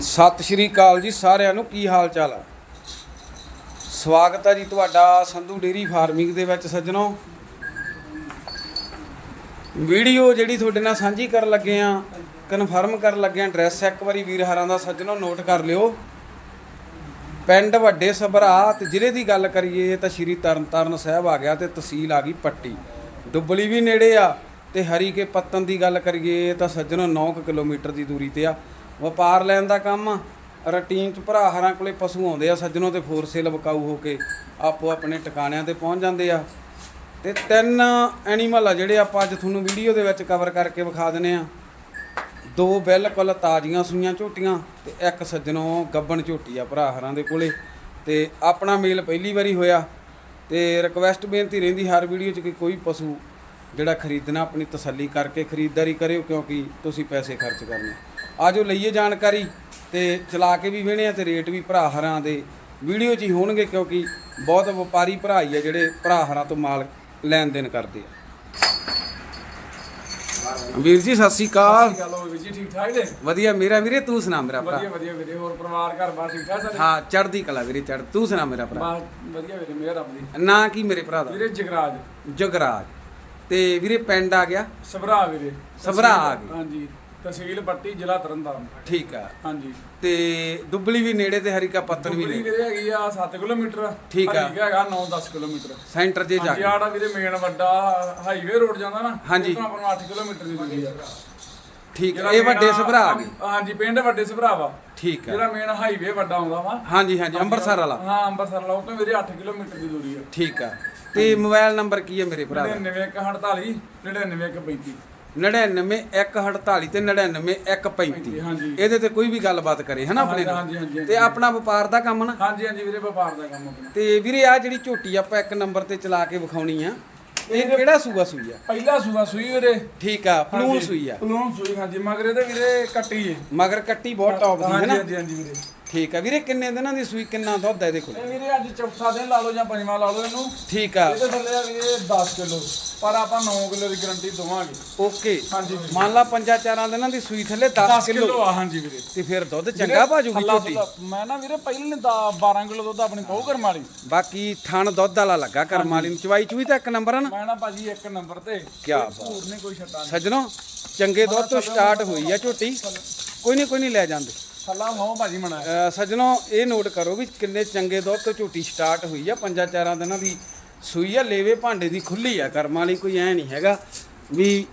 ਸਤਿ ਸ਼੍ਰੀ ਅਕਾਲ ਜੀ ਸਾਰਿਆਂ ਨੂੰ, ਕੀ ਹਾਲ ਚਾਲ ਆ? ਸਵਾਗਤ ਹੈ ਜੀ ਤੁਹਾਡਾ ਸੰਧੂ ਡੇਰੀ ਫਾਰਮਿੰਗ ਦੇ ਵਿੱਚ ਸੱਜਣੋ। ਵੀਡੀਓ ਜਿਹੜੀ ਤੁਹਾਡੇ ਨਾਲ ਸਾਂਝੀ ਕਰਨ ਲੱਗੇ ਆ ਕਨਫਰਮ ਕਰਨ ਲੱਗੇ ਆ ਐਡਰੈਸ ਇੱਕ ਵਾਰੀ ਵੀਰ ਹਰਾਂ ਦਾ ਸੱਜਣੋ ਨੋਟ ਕਰ ਲਿਓ। ਪਿੰਡ ਵੱਡੇ ਸਭਰਾ, ਤੇ ਜ਼ਿਲ੍ਹੇ ਦੀ ਗੱਲ ਕਰੀਏ ਤਾਂ ਸ਼੍ਰੀ ਤਰਨਤਾਰਨ ਸਾਹਿਬ ਆ ਗਿਆ ਤੇ ਤਹਿਸੀਲ ਆ ਗਈ ਪੱਟੀ। ਡੁੱਬਲੀ ਵੀ ਨੇੜੇ ਆ, ਤੇ ਹਰੀ ਕੇ ਪੱਤਨ ਦੀ ਗੱਲ ਕਰੀਏ ਤਾਂ ਸੱਜਣੋ 9 ਕਿਲੋਮੀਟਰ ਦੀ ਦੂਰੀ ਤੇ ਆ। ਵਪਾਰ ਲੈਣ ਦਾ ਕੰਮ ਆ। ਰੂਟੀਨ ਚ ਭਰਾ ਹਰਾਂ ਕੋਲੇ ਪਸ਼ੂ ਆਉਂਦੇ ਆ, ਸੱਜਣੋਂ ਤੇ ਫੋਰ ਸੇਲ ਵਿਕਾਊ ਹੋ ਕੇ ਆਪੋ ਆਪਣੇ ਟਿਕਾਣਿਆਂ ਤੇ ਪਹੁੰਚ ਜਾਂਦੇ ਆ। ਤੇ ਤਿੰਨ ਐਨੀਮਲ ਆ ਜਿਹੜੇ ਆਪਾਂ ਅੱਜ ਤੁਹਾਨੂੰ ਵੀਡੀਓ ਦੇ ਵਿੱਚ ਕਵਰ ਕਰਕੇ ਵਿਖਾ ਦਿੰਨੇ ਆ। ਦੋ ਬਿਲਕੁਲ ਤਾਜ਼ੀਆਂ ਸੂਈਆਂ ਝੋਟੀਆਂ ਤੇ ਇੱਕ ਸੱਜਣੋਂ ਗੱਬਣ ਝੋਟੀ ਆ ਭਰਾ ਹਰਾਂ ਦੇ ਕੋਲੇ। ਤੇ ਆਪਣਾ ਮੇਲ ਪਹਿਲੀ ਵਾਰੀ ਹੋਇਆ ਤੇ ਰਿਕਵੈਸਟ ਬੇਨਤੀ ਰਹਿੰਦੀ ਹਰ ਵੀਡੀਓ 'ਚ ਕਿ ਕੋਈ ਪਸ਼ੂ ਜਿਹੜਾ ਖਰੀਦਣਾ, ਆਪਣੀ ਤਸੱਲੀ ਕਰਕੇ ਖਰੀਦਦਾਰੀ ਕਰਿਓ ਕਿਉਂਕਿ ਤੁਸੀਂ ਪੈਸੇ ਖਰਚ ਕਰਨੇ। ਆਜੋ ਲਈਏ ਜਾਣਕਾਰੀ ਤੇ ਚਲਾ ਕੇ ਵੀ ਵੇਣੇ ਆ ਤੇ ਰੇਟ ਵੀ ਭਰਾ ਹਰਾਂ ਦੇ। ਵੀਡੀਓ 'ਚ ਹੀ ਹੋਣਗੇ ਕਿਉਂਕਿ ਬਹੁਤ ਵਪਾਰੀ ਭਰਾ ਹੀ ਆ ਜਿਹੜੇ ਭਰਾ ਹਰਾਂ ਤੋਂ ਮਾਲ ਲੈਣ ਦੇਣ ਕਰਦੇ ਆ। ਵੀਰ ਜੀ ਸਤਿ ਸ਼੍ਰੀ ਅਕਾਲ। ਜੀ ਠੀਕ ਠਾਕ ਵਧੀਆ ਮੇਰਾ ਵੀਰੇ ਤੂੰ ਸੁਣਾ ਮੇਰਾ ਭਰਾ। ਵਧੀਆ ਵਧੀਆ ਵੀਰੇ ਹੋਰ ਪਰਿਵਾਰ ਘਰ ਬਾਰ ਠੀਕ ਠਾਕ ਸਾਰੇ? ਹਾਂ ਚੜ੍ਹਦੀ ਕਲਾ ਵੀਰੇ ਚੜ੍ਹ। ਤੂੰ ਸੁਣਾ ਮੇਰਾ ਭਰਾ। ਬਸ ਵਧੀਆ ਵੀਰੇ ਮਿਹਰ ਰੱਬ ਦੀ। ਨਾਂ ਕੀ ਮੇਰੇ ਭਰਾ ਦਾ? ਵੀਰੇ ਜਗਰਾਜ। ਜਗਰਾਜ। ਤੇ ਵੀਰੇ ਪਿੰਡ ਆ ਗਿਆ? ਸਭਰਾ ਵੀਰੇ। ਸਭਰਾ ਆ ਗਏ। ਹਾਂਜੀ। ਤਹਿਸੀਲ ਪੱਟੀ ਜ਼ਿਲ੍ਹਾ ਤਰਨਤਾਰਨ। ਠੀਕ ਆ। ਹਾਂਜੀ। ਤੇ ਦੁੱਬਲੀ ਵੀ ਨੇੜੇ ਤੇ ਹਰੀਕਾ ਪੱਤਨ ਵੀ ਦੁਬਲੀ ਨੇੜੇ ਵੀਰੇ ਹੈਗੀ ਆ 7 ਕਿਲੋਮੀਟਰ ਠੀਕ ਆ। ਹਰੀਕਾ ਹੈਗਾ 9-10 ਕਿਲੋਮੀਟਰ। ਸੈਂਟਰ ਜੇ ਜਾ ਹਾਂਜੀ ਕੇ। ਆੜਾ ਵੀਰੇ ਮੇਨ ਵੱਡਾ ਹਾਈਵੇ ਰੋਡ ਜਾਂਦਾ ਨਾ ਹਾਂਜੀ। ਉੱਥੋਂ ਆਪਾਂ ਨੂੰ 8 ਕਿਲੋਮੀਟਰ ਦੀ ਦੂਰੀ ਆ। ਠੀਕ ਆ। ਇਹ ਵੱਡੇ ਸਭਰਾ ਆ ਗਏ ਹਾਂਜੀ ਪਿੰਡ ਵੱਡੇ ਸਭਰਾ ਵਾ। ਠੀਕ ਆ। ਜਿਹੜਾ ਮੇਨ ਹਾਈਵੇ ਵੱਡਾ ਆਉਂਦਾ ਵਾ। ਹਾਂਜੀ ਹਾਂਜੀ ਅੰਮ੍ਰਿਤਸਰ ਵਾਲਾ। ਹਾਂ ਅੰਮ੍ਰਿਤਸਰ ਵਾਲਾ ਉਹ ਤੋਂ ਵੀਰੇ 8 ਕਿਲੋਮੀਟਰ ਦੀ ਦੂਰੀ ਆ। ਠੀਕ ਆ। ਤੇ ਮੋਬਾਈਲ ਨੰਬਰ ਕੀ ਹੈ ਮੇਰੇ ਭਰਾ ਦਾ? 99148 99135 99148 ਤੇ 99135 ਹਾਂਜੀ। ਇਹਦੇ ਤੇ ਕੋਈ ਵੀ ਗੱਲਬਾਤ ਕਰੇ ਹਨਾ ਆਪਣੇ ਹਾਂਜੀ, ਹਾਂਜੀ, ਨਾਲ? ਹਾਂਜੀ। ਤੇ ਆਪਣਾ ਵਪਾਰ ਦਾ ਕੰਮ ਨਾ? ਹਾਂਜੀ ਹਾਂਜੀ ਵੀਰੇ ਵਪਾਰ ਦਾ ਕੰਮ ਆਪਣਾ। ਤੇ ਵੀਰੇ ਆ ਜਿਹੜੀ ਝੋਟੀ ਆਪਾਂ ਇੱਕ ਨੰਬਰ ਤੇ ਚਲਾ ਕੇ ਵਿਖਾਉਣੀ ਆ ਇਹ ਕਿਹੜਾ ਸੂਆ ਸੂਈ ਆ? ਪਹਿਲਾ ਸੂਆ ਸੂਈ ਵੀਰੇ। ਠੀਕ ਆ ਪਲੂਨ ਹਾਂਜੀ, ਸੂਈ ਆ। ਪਲੂਣ ਸੂਈ ਹਾਂਜੀ। ਮਗਰ ਇਹਦੇ ਵੀਰੇ ਕੱਟੀ ਏ ਮਗਰ ਕੱਟੀ ਬਹੁਤ ਟੌਪ ਦੀ ਹੈ ਹਾਂਜੀ ਨਾ ਹਾਂਜੀ ਹਾਂਜੀ ਵੀਰੇ। ਠੀਕ ਆ। ਵੀਰੇ ਕਿੰਨੇ ਦਿਨਾਂ ਦੀ ਸੂਈ ਕਿੰਨਾ ਦੁੱਧ ਹੈ ਇਹਦੇ ਕੋਲ? ਇਹ ਵੀਰੇ ਅੱਜ ਚੌਥਾ ਦਿਨ ਲਾ ਲਓ ਜਾਂ ਪੰਜਵਾਂ ਲਾ ਲਓ ਇਹਨੂੰ। ਠੀਕ ਆ। ਇਹਦੇ ਥੱਲੇ ਆ ਵੀਰੇ 10 ਕਿਲੋ। ਪਰ ਆਪਾਂ 9 ਕਿਲੋ ਦੀ ਗਾਰੰਟੀ ਦਵਾਂਗੇ। ਓਕੇ। ਹਾਂਜੀ ਵੀਰੇ। ਮੰਨ ਲਾ ਪੰਜਾਂ ਚਾਰਾਂ ਦਿਨਾਂ ਦੀ ਸੂਈ ਥੱਲੇ 10 10 ਕਿਲੋ। ਆ ਹਾਂਜੀ ਵੀਰੇ। ਤੇ ਫਿਰ ਦੁੱਧ ਚੰਗਾ ਭਾਜੂਗੀ ਝੋਟੀ ਮੈਂ ਨਾ ਵੀਰੇ ਪਹਿਲੇ ਨੇ 12 ਕਿਲੋ ਦੁੱਧ ਆਪਣੀ ਕਹੂ ਕਰਮ ਵਾਲੀ ਬਾਕੀ ਥਣ ਦੁੱਧ ਵਾਲਾ ਲੱਗਾ ਕਰਮ ਵਾਲੀ ਨੂੰ। ਚਵਾਈ ਚੂਈ ਤਾਂ ਇੱਕ ਨੰਬਰ ਆ ਨਾ? ਮੈਂ ਨਾ ਭਾਜੀ ਇੱਕ ਨੰਬਰ ਤੇ। ਛੱਟਾ ਨਹੀਂ ਸੱਜਣੋ ਚੰਗੇ ਦੁੱਧ ਤੋਂ ਸਟਾਰਟ ਹੋਈ ਆ ਝੋਟੀ ਕੋਈ ਨਹੀਂ ਕੋਈ ਨਹੀਂ ਲੈ ਜਾਂਦੇ। ਥੱਲਾ ਹੋ ਭਾਜੀ ਮਣਾ ਸੱਜਣੋ ਇਹ ਨੋਟ ਕਰੋ ਵੀ ਕਿੰਨੇ ਚੰਗੇ ਦੁੱਧ ਤੋਂ ਝੋਟੀ ਸਟਾਰਟ ਹੋਈ ਆ। ਪੰਜਾਂ ਚਾਰਾਂ ਦਿਨਾਂ ਦੀ ਸੂਈ ਆ ਲੇਵੇ ਭਾਂਡੇ ਦੀ ਖੁੱਲੀ ਆ। ਕਰਮ ਵਾਲੀ ਕੋਈ ਐ ਨਹੀਂ ਹੈਗਾ ਵੀ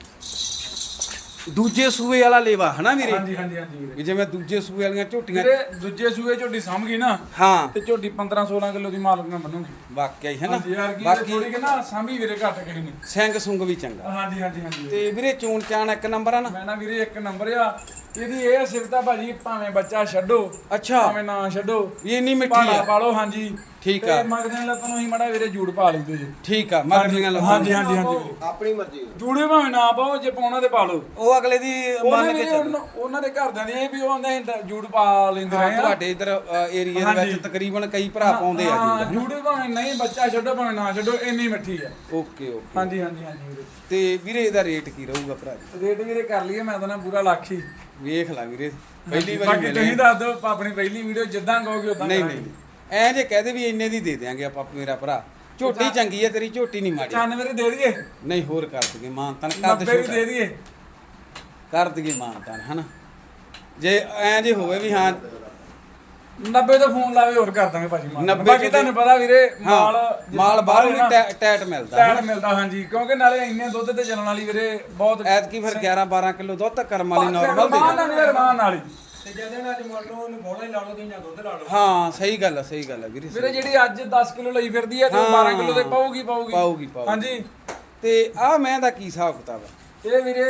ਦੂਜੇ ਸੂਏ ਵਾਲਾ ਲੇਵਾ ਹਨਾ ਵੀਰੇ? ਹਾਂਜੀ ਹਾਂਜੀ ਹਾਂਜੀ ਵੀਰੇ। ਵੀ ਜਿਵੇਂ ਦੂਜੇ ਸੂਏ ਵਾਲੀਆਂ ਝੋਟੀਆਂ ਵੀਰੇ ਦੂਜੇ ਸੂਏ ਝੋਟੀ ਸਾਂਭ ਗਈ ਨਾ ਹਾਂ। ਤੇ ਝੋਟੀ 15 16 ਕਿਲੋ ਦੀ ਮਾਲਕ ਨਾ ਬਣੂਗੀ ਵਾਕਿਆ ਹੀ ਹਨਾ? ਹਾਂਜੀ ਯਾਰ ਕੀ ਬਾਕੀ ਥੋੜੀ ਕਿ ਨਾ ਸਾਂਭੀ ਵੀਰੇ ਘੱਟ ਕਿਸੇ ਨੇ। ਸਿੰਘ ਸੁੰਗ ਵੀ ਚੰਗਾ। ਹਾਂਜੀ ਹਾਂਜੀ ਹਾਂਜੀ ਤੇ ਵੀਰੇ। ਚੂਣ ਚਾਣ ਇੱਕ ਨੰਬਰ ਆ ਨਾ? ਮੈਂ ਨਾ ਵੀਰੇ ਇੱਕ ਨੰਬਰ ਆ ਇਹਦੀ ਇਹ ਸਿਫਤਾ ਭਾਜੀ ਭਾਵੇਂ ਬੱਚਾ ਛੱਡੋ ਅੱਛਾ। ਭਾਵੇਂ ਨਾ ਛੱਡੋ। ਵੀ ਇੰਨੀ ਮਿੱਠੀ ਪਾਲਾ ਆ। ਪਾਲੋ ਹਾਂਜੀ। ਠੀਕ ਆ। ਤੇ ਮਗਦੇ ਲੱਤਾਂ ਨੂੰ ਹੀ ਮੜਾ ਵੀਰੇ ਜੂੜ ਪਾ ਲੈਂਦੇ ਜੀ। ਠੀਕ ਆ ਮਗਰਲੀਆਂ ਲੱਤਾਂ ਹਾਂਜੀ ਹਾਂਜੀ ਹਾਂਜੀ ਆਪਣੀ ਮਰਜ਼ੀ ਜੂੜੇ ਭਾਵੇਂ ਨਾ ਪਾਓ ਜੇ ਪਾਉਣਾ ਤੇ ਪਾ ਲਓ। ਉਹ ਅਗਲੇ ਦੀ ਮੰਨ ਕੇ ਚੱਲ। ਉਹਨਾਂ- ਦੇ ਘਰਦਿਆਂ ਦੀ ਇਹ ਵੀ ਉਹ ਆਂਦੇ ਜੂੜ ਪਾ ਲੈਂਦੇ ਰਹੇ ਆ। ਤੁਹਾਡੇ ਇਧਰ ਏਰੀਆ ਦੇ ਹਾਂਜੀ। ਵਿੱਚ ਤਕਰੀਬਨ ਕਈ ਭਰਾ ਪਾਉਂਦੇ ਆ ਹਾਂ ਜੀ ਜੂੜੇ ਭਾਵੇਂ ਨਹੀਂ ਬੱਚਾ ਛੱਡੋ ਭਾਵੇਂ ਨਾ ਛੱਡੋ ਇੰਨੀ ਮਿੱਠੀ ਆ। Okay okay. ਹਾਂਜੀ ਹਾਂਜੀ ਹਾਂਜੀ ਵੀਰੇ। ਤੇ ਵੀਰੇ ਇਹਦਾ ਰੇਟ ਕੀ ਰਹੂਗਾ ਭਰਾ ਜੀ? ਰੇਟ ਵੀਰੇ ਕਰ ਲਈਏ ਮੈਂ ਤਾਂ ਨਾ ਪੂਰਾ ਲੱਖ ਹੀ। ਵੇਖ ਲੈ ਵੀਰੇ ਪਹਿਲੀ ਵਾਰੀ ਬਾਕੀ ਮਿਲੇ। ਤੁਸੀਂ ਦੱਸ ਦਿਓ ਆਪਣੀ ਪਹਿਲੀ ਵੀਡੀਓ ਜਿੱਦਾਂ ਕਹੋਗੇ ਉਦਾਂ ਨਹੀਂ ਨਹੀਂ ਐ ਜੇ ਕਹਦੇ ਵੀ ਇੰਨੇ ਦੀ ਦੇ ਦਿਆਂਗੇ ਆਪਾਂ ਮੇਰਾ ਭਰਾ। ਝੋਟੀ ਚੰਗੀ ਹੈ ਤੇਰੀ ਝੋਟੀ ਨਹੀਂ ਮਾੜੀ। 95 ਦੇ ਦੇ ਦਈਏ। ਨਹੀਂ ਹੋਰ ਕਰ ਦਈਏ ਕੱਦ 90 ਵੀ ਛੋਟਾ ਦੇ ਦਈਏ। ਕਰ ਦਈਏ ਮਾਨਤਨ ਹਨਾ? ਜੇ ਐ ਜੇ ਹੋਵੇ ਵੀ ਹਾਂ 90 ਦਾ ਫੋਨ ਲਾਵੇ ਹੋਰ ਕਰ ਦਾਂਗੇ ਭਾਜੀ ਮਾਲ। 90 ਬਾਕੀ ਤੁਹਾਨੂੰ ਪਤਾ ਵੀਰੇ ਮਾਲ ਹਾਂ ਮਾਲ ਬਾਹਰੋਂ ਵੀ ਟੈ- ਟੈਟ ਮਿਲਦਾ ਟਾਈਮ ਮਿਲਦਾ ਹਾਂਜੀ। ਕਿਉਂਕਿ ਨਾਲੇ ਇੰਨੇ ਦੁੱਧ ਤੇ ਚੱਲਣ ਵਾਲੀ ਵੀਰੇ ਬਹੁਤ ਐਤਕੀ ਫਿਰ 11 12 ਕਿਲੋ ਦੁੱਧ ਤਾਂ ਕਰਮ ਵਾਲੀ ਨਾਰਮਲ ਰਮਾਨ ਨਾਲ ਦੇ ਵੀਰੇ ਰਮਾਨ ਨਾਲ ਹੀ। ਤੇ ਜਦੇ ਨਾਲ ਅੱਜ ਮੰਨ ਲਓ ਉਹਨੂੰ ਬੋਲਾ ਹੀ ਲਾ ਲਓ ਤੇ ਜਾਂ ਦੁੱਧ ਲਾ ਲਓ। ਹਾਂ ਸਹੀ ਗੱਲ ਆ ਸਹੀ ਗੱਲ ਆ ਵੀਰੇ ਵੀਰੇ ਜਿਹੜੀ ਅੱਜ 10 ਕਿਲੋ ਲਈ ਫਿਰਦੀ ਹੈ ਤੇ ਉਹ 12 ਕਿਲੋ ਤੇ ਪਾਊਗੀ ਪਾਊਗੀ। ਪਾਊਗੀ ਹਾਂਜੀ। ਤੇ ਆ ਮੈਂ ਦਾ ਕੀ ਹਿਸਾਬ ਕਿਤਾਬ ਆ ਇਹ ਵੀਰੇ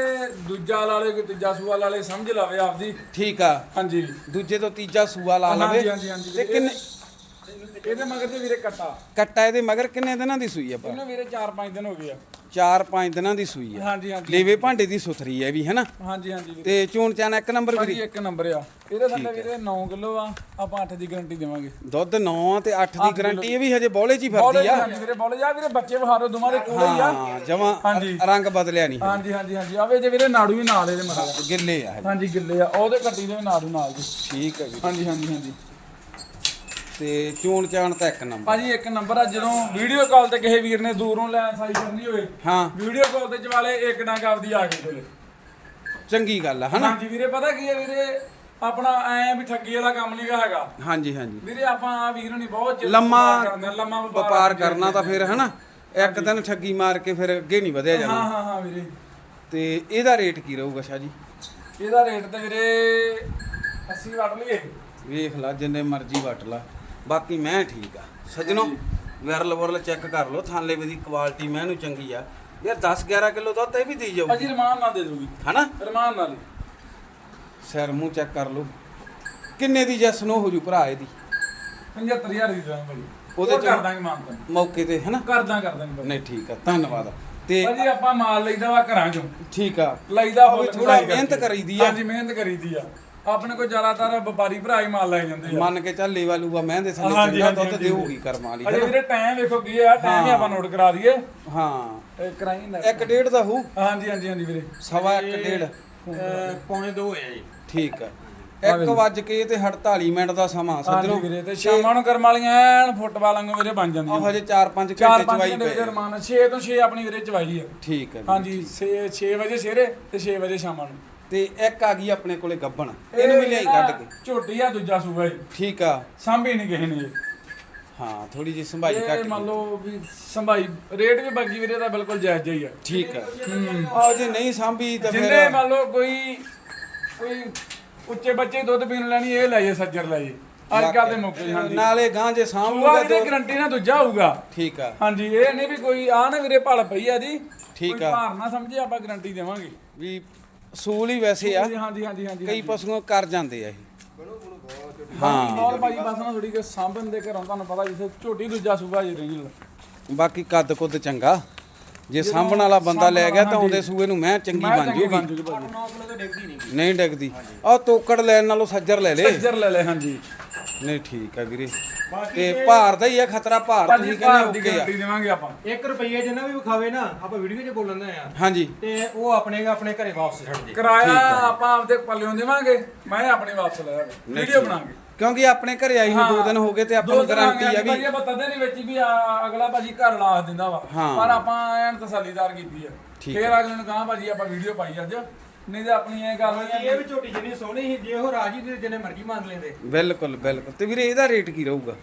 ਦੂਜਾ ਲਾਲੇ ਕੋਈ ਤੀਜਾ ਸੂਆ ਲਾਲੇ ਸਮਝ ਲਵੇ ਆਪਦੀ। ਠੀਕ ਆ। ਹਾਂਜੀ। ਦੂਜੇ ਤੋਂ ਤੀਜਾ ਸੂਆ ਲਾ ਲਵੇ। ਹਾਂਜੀ, ਹਾਂਜੀ। ਤੇ ਕਿੰਨੇ ਇਹਦੇ ਮਗਰ ਤੇ ਵੀਰੇ ਕੱਟਾ। ਕੱਟਾ ਇਹਦੇ ਮਗਰ ਕਿੰਨੇ ਦਿਨਾਂ ਦੀ ਸੂਈ ਆ ਇਹਨੂੰ ਵੀਰੇ 4-5 ਦਿਨ ਹੋ ਗਏ ਆ। 4-5 ਦਿਨਾਂ ਦੀ ਸੂਈ ਆ। ਹਾਂਜੀ ਹਾਂਜੀ ਲੇਵੇ ਭਾਂਡੇ ਦੀ ਸੁਥਰੀ ਹੈ ਵੀ ਹੈਨਾ? ਹਾਂਜੀ ਹਾਂਜੀ ਵੀਰੇ ਤੇ ਚੂਣ ਚਾਨ ਇੱਕ ਨੰਬਰ ਭਾਜੀ ਵੀਰੇ? ਇੱਕ ਨੰਬਰ ਆ। ਇਹਦੇ ਥੱਲੇ ਵੀਰੇ 9 ਕਿਲੋ ਆ ਆਪਾਂ 8 ਦੀ ਗਾਰੰਟੀ ਦੇਵਾਂਗੇ। ਦੁੱਧ 9 ਤੇ 8 ਦੀ ਗਾਰੰਟੀ ਇਹ ਵੀ ਹਜੇ ਬੌਲੇ 'ਚ ਹੀ ਬੋਲੇ ਫਿਰਦੀ ਆ। ਹਾਂਜੀ ਵੀਰੇ ਬੋਲੇ ਜਾ ਵੀਰੇ ਬੱਚੇ ਵਿਹਾਰੋ ਦੋਵਾਂ ਦੇ ਕੋਲੇ ਹੀ ਆ। ਹਾਂ ਜਮਾ ਹਾਂਜੀ। ਰੰਗ ਬਦਲਿਆ ਨਹੀਂ। ਹਾਂਜੀ ਹਾਂਜੀ ਹਾਂਜੀ। ਆਵੇ ਜੇ ਵੀਰੇ ਨਾੜੂ ਵੀ ਨਾਲ ਇਹਦੇ ਮਰਾ ਗਿੱਲੇ ਆ ਹਜੇ। ਹਾਂਜੀ ਗਿੱਲੇ ਆ। ਉਹਦੇ ਕੱਟੀ ਦੇ ਨਾੜੂ ਨਾਲ ਜੀ ਠੀਕ ਹੈ ਜੀ ਹਾਂਜੀ ਹਾਂਜੀ ਹਾਂਜੀ। ਤੇ ਚੂਣ ਚਾਨ ਤਾਂ ਇੱਕ ਨੰਬਰ। ਭਾਜੀ ਇੱਕ ਨੰਬਰ ਆ ਜਦੋਂ ਵੀਡੀਓ ਕਾਲ ਤੇ ਕਿਸੇ ਵੀਰ ਨੇ ਦੂਰੋਂ ਲੈ ਸਾਈ ਕਰਨੀ ਹੋਵੇ ਹਾਂ। ਵੀਡੀਓ ਕਾਲ ਤੇ ਚਵਾਲੇ ਇੱਕ ਡੰਗ ਆਪਦੀ ਆ ਕੇ ਕੋਲੇ ਚੰਗੀ ਗੱਲ ਆ ਹਨਾ? ਹਾਂਜੀ ਵੀਰੇ ਪਤਾ ਕੀ ਹੈ ਵੀਰੇ? ਆਪਣਾ ਐ ਵੀ ਠੱਗੀ ਵਾਲਾ ਕੰਮ ਨਹੀਂਗਾ ਹੈਗਾ। ਹਾਂਜੀ ਹਾਂਜੀ। ਵੀਰੇ ਆਪਾਂ ਆ ਵੀਰ ਨਹੀਂ ਬਹੁਤ ਲੰਮਾ ਹਾਂ, ਲੰਮਾ ਵਪਾਰ ਕਰਨਾ ਤਾਂ ਫਿਰ ਹਨਾ? ਇੱਕ ਦਿਨ ਠੱਗੀ ਮਾਰ ਕੇ ਫਿਰ ਅੱਗੇ ਨਹੀਂ ਵਧਿਆ ਹਾਂ ਜਾਣਾ। ਹਾਂ ਹਾਂ ਵੀਰੇ। ਤੇ ਇਹਦਾ ਰੇਟ ਕੀ ਰਹੂਗਾ ਸ਼ਾਹ ਜੀ? ਇਹਦਾ ਰੇਟ ਤੇ ਵੀਰੇ 80 ਵੜ ਲਈਏ। ਵੇਖ ਲਾ ਜਿੰਨੇ ਮਰਜ਼ੀ ਵਟ ਲਾ। ਬਾਕੀ ਮੈਂ ਠੀਕ ਆ। ਸੱਜਣੋ ਵਿਰਲ ਵਰਲ ਚੈੱਕ ਕਰ ਲਓ ਥਾਂਲੇ ਦੀ ਕੁਆਲਿਟੀ ਮੈਂ ਨੂੰ ਚੰਗੀ ਆ। ਯਾਰ 10 11 ਕਿਲੋ ਦੁੱਧ ਇਹ ਵੀ ਦੇਈ ਜਾਊ ਭਾਜੀ ਰਮਾਨ ਨਾਲ ਦੇ ਦੂਗੀ ਹਨਾ? ਰਮਾਨ ਨਾਲ। ਸਿਰ ਮੂੰਹ ਚੈੱਕ ਕਰ ਲਓ। ਕਿੰਨੇ ਦੀ ਜੈਸ ਨੋ ਹੋ ਜੂ ਭਰਾ ਇਹਦੀ? 75000 ਦੀ ਦਾਂ ਭਾਜੀ। ਉਹਦੇ ਚੋਂ- ਕਰ ਦਾਂਗੇ ਮਾਨ ਮੌਕੇ ਤੇ ਹਨਾ? ਕਰ ਦਾਂਗੇ ਭਾਜੀ। ਨਹੀਂ ਠੀਕ ਆ ਧੰਨਵਾਦ। ਤੇ ਭਾਜੀ ਆਪਾਂ ਮਾਲ ਲਈਦਾ ਵਾ ਘਰਾਂ ਚੋਂ। ਠੀਕ ਆ। ਲਈਦਾ ਉਹ ਵੀ ਫੁੱਲ ਥੋੜ੍ਹਾ ਕਢਾਈ ਮਿਹਨਤ। ਕਰੀਦੀ ਆ। ਹਾਂਜੀ ਮਿਹਨਤ ਕਰੀਦੀ ਆ। ਆਪਣੇ ਕੋਲ ਜ਼ਿਆਦਾਤਰ ਵਪਾਰੀ ਭਰਾ ਹੀ ਮਾਲ ਲੈ ਜਾਂਦੇ ਆ। ਮੰਨ ਕੇ ਚੱਲ ਲੇਵਾ ਲੂਆ ਮੈਂ ਦੇ ਥੱਲੇ ਹਾਂਜੀ, ਚੰਗਾ ਹਾਂਜੀ, ਦੁੱਧ ਹਾਂਜੀ। ਦੇਊਗੀ ਕਰਮ ਵਾਲੀ ਅਜੇ? ਵੀਰੇ ਟਾਈਮ ਵੇਖੋ ਕੀ ਆ ਟਾਈਮ ਹੀ ਆਪਾਂ ਨੋਟ ਕਰਾ ਦਈਏ। ਹਾਂ। ਇਹ ਕਰਾਈ ਨਾ। ਇੱਕ ਡੇਢ ਦਾ ਹੋਊ? ਹਾਂਜੀ ਹਾਂਜੀ ਹਾਂਜੀ ਵੀਰੇ। ਸਵਾ ਇੱਕ ਡੇਢ। ਅਹ ਪੌਣੇ 2 ਹੋਇਆ ਜੀ। ਠੀਕ ਆ। ਇੱਕ ਵੱਜ ਕੇ ਤੇ 48 ਮਿੰਟ ਦਾ ਸਮਾਂ ਹਾਂਜੀ ਸੱਜਣੋ। ਵੀਰੇ ਤੇ ਸ਼ਾਮਾਂ ਨੂੰ ਕਰਮ ਵਾਲੀਆਂ ਐਨ ਫੁੱਟਬਾਲ ਵਾਂਗੂ ਵੀਰੇ ਬਣ ਜਾਂਦੀਆਂ। ਆ ਹਜੇ 4-5 ਚਾਰ ਘੰਟੇ ਪੰਜ ਚਵਾਈ ਘੰਟੇ ਵੀਰੇ ਪਏ ਰਮਾਨ 6 ਤੋਂ 6 ਆਪਣੀ ਵੀਰੇ ਚਵਾਈ ਆ। ਠੀਕ ਹੈ ਹਾਂਜੀ 6 6 ਵਜੇ ਸਵੇਰੇ ਤੇ 6 ਵਜੇ ਸ਼ਾਮਾਂ ਨੂੰ। ਤੇ ਇੱਕ ਆ ਗਈ ਆਪਣੇ ਕੋਲੇ ਗੱਬਣ। ਇਹਨੂੰ ਵੀ ਲਿਆਈ ਕੱਢ ਕੇ। ਝੋਟੀ ਆ ਦੂਜਾ ਸੂਗਾ ਜੀ। ਠੀਕ ਆ। ਸਾਂਭੀ ਨਹੀਂ ਕਿਸੇ ਨੇ ਇਹ। ਹਾਂ ਥੋੜੀ ਜਿਹੀ ਸੰਭਾਈ ਇਹ ਘੱਟ ਮੰਨ। ਲਓ ਵੀ ਸੰਭਾਈ ਰੇਟ ਵੀ ਬਾਕੀ ਵੀਰੇ ਦਾ ਬਿਲਕੁਲ ਜਾਇਜ਼ ਜਿਹਾ ਹੀ ਆ। ਠੀਕ ਆ। ਆ ਜੇ ਨਹੀਂ ਸੰਭੀ ਤਾਂ ਜਿੰਨੇ ਫਿਰ ਮੰਨ ਲਓ ਕੋਈ ਕੋਈ ਉੱਚੇ ਬੱਚੇ ਦੁੱਧ ਪੀਣ ਲੈਣੀ ਇਹ ਲਾਈਏ ਸੱਜਰ ਲਾਈਏ ਅੱਜ ਕੱਲ ਦੇ ਮੌਕੇ ਹਾਂਜੀ। ਨਾਲੇ ਗਾਂ ਜੇ ਸਾਂਭ ਸੂਆ ਲੂਗਾ ਤਾਂ ਗਰੰਟੀ ਨਾਲ ਦੂਜਾ ਹੋਊਗਾ। ਠੀਕ ਆ। ਹਾਂਜੀ ਇਹ ਨਹੀਂ ਵੀ ਕੋਈ ਆ ਨਾ ਵੀਰੇ ਭਲ ਪਈ ਆ ਜੀ। ਠੀਕ ਕੋਈ ਆ। ਭਾਰ ਨਾ ਸਮਝੇ ਆਪਾਂ ਗਰੰਟੀ ਦੇਵਾਂਗੇ। ਵੀ ਸੂਲ ਹੀ ਵੈਸੇ ਆ। ਹਾਂਜੀ ਹਾਂਜੀ ਹਾਂਜੀ ਕਈ ਪਸ਼ੂ ਕਰ ਜਾਂਦੇ ਆ ਇਹ। ਹਾਂ। ਨੌਰ ਭਾਜੀ ਬਸ ਨਾ ਥੋੜੀ ਕਿ ਸਾਂਭਣ ਦੇ ਘਰੋਂ ਤੁਹਾਨੂੰ ਪਤਾ ਜਿੱਥੇ ਝੋਟੀ ਦੂਜਾ ਸੂਆ ਜੀ ਰਹੀ ਬਾਕੀ ਕੱਦ ਕੁੱਦ ਚੰਗਾ। ਜੇ ਸਾਂਭਣ ਵਾਲਾ ਬੰਦਾ ਲੈ ਗਿਆ ਤਾਂ ਉਹਦੇ ਸੂਏ ਨੂੰ ਮੈਂ ਚੰਗੀ ਬਣ ਜੂਗੀ। ਜੂਗੀ ਭਾਜੀ। 9 ਕਿਲੋ ਤੇ ਡਿੱਗਦੀ ਨਹੀਂ ਡਿੱਗਦੀ। ਆ ਤੋਕੜ ਲੈਣ ਨਾਲੋਂ ਸੱਜਰ ਲੈ ਲੇ। ਸੱਜਰ ਲੈ ਲੈ ਹਾਂਜੀ। ਨਹੀਂ ਠੀਕ ਆ ਵੀਰੇ। ਤੇ ਭਾਰ ਦਾ ਹੀ ਆ ਖਤਰਾ ਭਾਰ ਤੁਸੀਂ ਕਹਿੰਦੇ ਓਕੇ ਆ। ਗਰੰਟੀ ਦੇਵਾਂਗੇ ਆਪਾਂ। 1 ਰੁਪਈਆ ਜਿੰਨਾ ਵੀ ਵਿਖਾਵੇ ਨਾ ਆਪਾਂ ਵੀਡੀਓ 'ਚ ਬੋਲਣ ਦੇ ਆ। ਹਾਂਜੀ। ਤੇ ਉਹ ਆਪਣੇ ਆਪਣੇ ਘਰੇ ਵਾਪਸ ਛੱਡ ਦੇ। ਕਿਰਾਇਆ ਆਪਾਂ ਆਪਦੇ ਪੱਲਿਓਂ ਦੇਵਾਂਗੇ ਮੈਂ ਆਪਣੇ ਵਾਪਸ ਲੈ ਆਵਾਂਗਾ ਵੀਡੀਓ ਬਣਾ ਕੇ ਕਿਉਂਕਿ ਆਪਣੇ ਘਰੇ ਆਈ ਨੂੰ ਦੋ ਦਿਨ ਹੋ ਗਏ ਤੇ ਆਪਾਂ ਨੂੰ ਗਾਰੰਟੀ ਆ ਵੀ ਭਾਜੀ ਆਪਾਂ ਤਦੇ ਨਹੀਂ ਵਿੱਚ ਵੀ ਆ- ਅਗਲਾ ਭਾਜੀ ਘਰ ਲਾ ਦਿੰਦਾ ਵਾ। ਪਰ ਆਪਾਂ ਐਨ ਤਸੱਲੀਦਾਰ ਕੀਤੀ ਆ। ਫੇਰ ਅਗਲੇ ਨੂੰ ਕਹਾਂ ਭਾਜੀ ਆਪਾਂ ਵੀਡੀਓ ਪਾਈ ਅੱਜ। ਨਹੀਂ ਤੇ ਆਪਣੀ ਇਹ ਗੱਲ ਬਾਕੀ ਇਹ ਵੀ ਝੋਟੀ ਜਿੰਨੀ ਸੋਹਣੀ ਸੀ ਜੇ ਉਹ ਰਾਜੀ ਦੇ ਜਿੰਨੇ ਮਰਜ਼ੀ ਮੰਗ ਲੈਂਦੇ। ਬਿਲਕੁਲ ਬਿਲਕੁਲ। ਤੇ ਵੀਰੇ ਇਹਦਾ ਰੇਟ ਕੀ ਰਹੂਗਾ?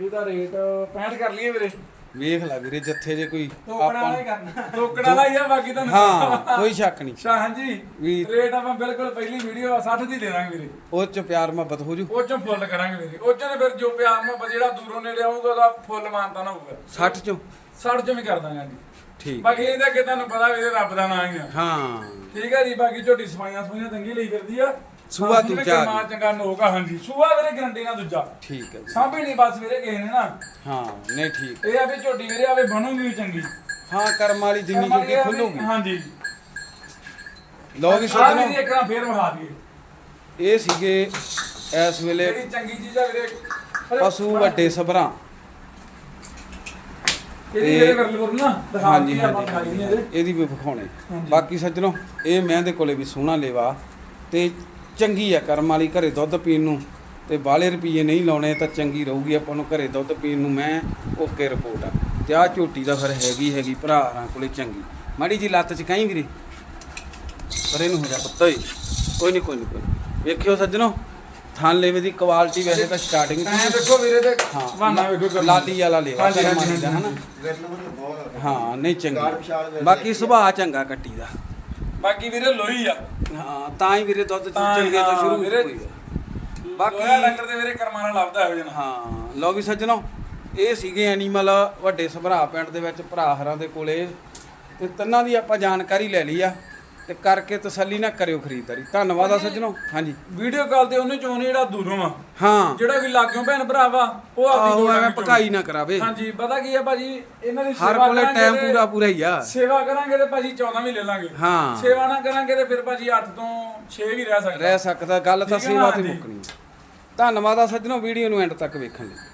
ਇਹਦਾ ਰੇਟ 65 ਕਰ ਲਈਏ ਵੀਰੇ। ਵੇਖ ਲੈ ਵੀਰੇ ਜਿੱਥੇ ਜੇ ਕੋਈ ਟੋਕਣਾ ਆਪਾਂ ਕਰਨਾ। ਟੋਕੜਾ ਦਾ ਹੀ ਆ ਬਾਕੀ ਤੁਹਾਨੂੰ ਹਾਂ ਕੋਈ ਸ਼ੱਕ ਨਹੀਂ। ਸ਼ਾਹ ਹਾਂਜੀ ਵੀ- ਰੇਟ ਆਪਾਂ ਬਿਲਕੁਲ ਪਹਿਲੀ ਵੀਡੀਓ 60 ਦੀ ਦੇ ਦਾਂਗੇ ਵੀਰੇ। ਉਹ ਚ ਪਿਆਰ ਮੁਹੱਬਤ ਹੋ ਜੂ? ਉਹ ਚੋਂ ਫੁੱਲ ਕਰਾਂਗੇ ਵੀਰੇ। ਉਹ ਚੋਂ ਫਿਰ ਜੋ ਪਿਆਰ ਨਾਲ ਜਿਹੜਾ ਦੂਰੋਂ ਨੇੜੇ ਆਊਗਾ ਉਹਦਾ ਫੁੱਲ ਮਾਨਤਾ ਨਾ ਹੋਊਗਾ। 60 ਚੋਂ? 60 ਚੋਂ ਵੀ ਕਰ ਦਾਂਗੇ ਜੀ ਠੀਕ। ਬਾਕੀ ਇਹਦਾ ਕਿ ਤੁਹਾਨੂੰ ਪਤਾ ਵੀ ਇਹ ਰੱਬ ਦਾ ਨਾਮ ਹੀ ਆ। ਹਾਂ। ਠੀਕ ਹੈ ਜੀ ਬਾਕੀ ਝੋਟੀ ਸਫਾਈਆਂ ਸਫਾਈਆਂ ਚੰਗੀ ਲਈ ਫਿਰਦੀ ਆ। ਸੂਆ ਦੂਜਾ ਆ ਕਰਮਾਂ ਚੰਗਾ ਨੋਗਾ ਹਾਂਜੀ। ਸੂਆ ਵੀਰੇ ਗਰੰਟੀ ਨਾਲ ਦੂਜਾ। ਠੀਕ ਹੈ ਜੀ। ਸਾਂਭੀ ਨਹੀਂ ਬਸ ਵੀਰੇ ਕਿਸੇ ਨੇ ਨਾ। ਹਾਂ ਨਹੀਂ ਠੀਕ। ਇਹ ਆ ਵੀ ਝੋਟੀ ਵੀਰੇ ਆਵੇ ਬਣੂਗੀ ਵੀ ਚੰਗੀ। ਹਾਂ ਕਰਮ ਵਾਲੀ ਜਿੰਨੀ ਜੋਗੀ ਖੁੱਲੂਗੀ। ਹਾਂਜੀ। ਲੋ ਵੀ ਇੱਕ ਵਾਰ ਫੇਰ ਵਿਖਾ ਦਈਏ। ਇਹ ਸੀਗੇ ਇਸ ਵੇਲੇ ਜਿਹੜੀ ਚੰਗੀ ਚੀਜ਼ ਆ ਵੀਰੇ ਪਸ਼ੂ ਵੱਡੇ ਸਬਰਾਂ ਇਹਦੀ ਨਾ ਹਾਂਜੀ ਹਾਂਜੀ ਇਹਦੇ। ਵੀ ਵਿਖਾਉਣੇ। ਬਾਕੀ ਸੱਜਣੋ ਇਹ ਮੈਂ ਦੇ ਕੋਲੇ ਵੀ ਸੋਹਣਾ ਲੇਵਾ ਤੇ ਚੰਗੀ ਆ ਕਰਮ ਵਾਲੀ ਘਰੇ ਦੁੱਧ ਪੀਣ ਨੂੰ। ਤੇ ਬਾਲੇ ਰੁਪਏ ਨਹੀਂ ਲਾਉਣੇ ਤਾਂ ਚੰਗੀ ਰਹੂਗੀ ਆਪਾਂ ਨੂੰ ਘਰੇ ਦੁੱਧ ਪੀਣ ਨੂੰ ਮੈਂ ਓਕੇ ਰਿਪੋਰਟ ਆ। ਤੇ ਆ ਝੋਟੀ ਦਾ ਫਿਰ ਹੈਗੀ ਹੈਗੀ ਭਰਾਰਾਂ ਕੋਲੇ ਚੰਗੀ। ਮਾੜੀ ਜੀ ਲੱਤ ਚ ਕਹੀਂ ਵੀਰੇ? ਪਰ ਇਹਨੂੰ ਹੋ ਜਾ ਪੁੱਤ ਓਏ। ਕੋਈ ਨਹੀਂ ਕੋਈ ਨਹੀਂ। ਵੇਖਿਓ ਸੱਜਣੋ। ਥਾਨ ਲੇਵੇ ਦੀ ਕੁਆਲਿਟੀ ਵੈਸੇ ਤਾਂ ਸਟਾਰਟਿੰਗ ਐਂ ਦੇਖੋ ਵੀਰੇ ਤੇ ਹਾਂ ਬਹਾਨਾ ਵੇਖੋ। ਲਾਲੀ ਵਾਲਾ ਲੇਵਾ ਹਾਂਜੀ, ਹਾਂਜੀ, ਦਾ ਹਨਾ ਬਹੁਤ ਹਾਂ ਨਹੀਂ ਚੰਗੀ। ਬਾਕੀ ਸੁਭਾਅ ਚੰਗਾ ਕੱਟੀ ਦਾ ਬਾਕੀ ਵੀਰੇ ਲੋਈ ਆ ਹਾਂ ਤਾਂ ਹੀ ਵੀਰੇ ਦੁੱਧ ਤਾਂ ਚੰਗੇ ਤੋਂ ਹਾਂ, ਸ਼ੁਰੂ ਵੀਰੇ। ਹੋਈ ਆ। ਬਾਕੀ ਬਾਕੀ ਡੰਗਰ ਦੇ ਵੀਰੇ ਕਰਮਾਂ ਨਾਲ ਲੱਭਦਾ ਹੋ ਜਾਣਾ ਹਾਂ ਲਓ ਵੀ ਸੱਜਣੋ ਇਹ ਸੀਗੇ ਐਨੀਮਲ ਵੱਡੇ ਸਭਰਾ ਪਿੰਡ ਦੇ ਵਿੱਚ ਭਰਾ ਹਰਾਂ ਦੇ ਕੋਲੇ ਤੇ ਤਿੰਨਾਂ ਦੀ ਆਪਾਂ ਜਾਣਕਾਰੀ ਲੈ ਲਈ ਆ ਤੇ ਕਰਕੇ ਤਸੱਲੀ ਨਾ ਕਰਿਓ ਖਰੀਦਦਾਰੀ। ਧੰਨਵਾਦ ਆ ਸੱਜਣੋ। ਹਾਂਜੀ। ਵੀਡੀਓ ਕਾਲ ਤੇ ਉਹਨੇ ਚੋਣੇ ਜਿਹੜਾ ਦੂਰੋਂ ਆ। ਹਾਂ। ਜਿਹੜਾ ਵੀ ਲਾਗਿਓ ਭੈਣ ਭਰਾ ਵਾ ਉਹ ਆਪਦੀ ਆਹੋ ਐਵੇਂ ਵਿੱਚੋਂ। ਪਕਾਈ ਨਾ ਕਰਾਵੇ। ਹਾਂਜੀ ਪਤਾ ਕੀ ਹੈ ਭਾਜੀ ਇਹਨਾਂ ਦੀ ਹਰ ਸੇਵਾ ਕੋਲੇ ਕਰਾਂਗੇ ਟਾਈਮ ਤੇ- ਪੂਰਾ ਪੂਰਾ ਹੀ ਆ। ਸੇਵਾ ਕਰਾਂਗੇ ਤੇ ਭਾਜੀ 14 ਵੀ ਲੈ ਲਾਂਗੇ। ਹਾਂ। ਸੇਵਾ ਨਾ ਕਰਾਂਗੇ ਤੇ ਫਿਰ ਭਾਜੀ 8 ਤੋਂ 6 ਵੀ ਰਹਿ ਸਕਦਾ। ਰਹਿ ਸਕਦਾ ਗੱਲ ਤਾਂ ਠੀਕ ਸੇਵਾ ਤੇ? ਮੁੱਕਣੀ ਆ। ਧੰਨਵਾਦ ਆ ਸੱਜਣੋ ਵੀਡੀਓ ਨੂੰ ਐਂਡ ਤੱਕ ਵੇਖਣ ਲਈ।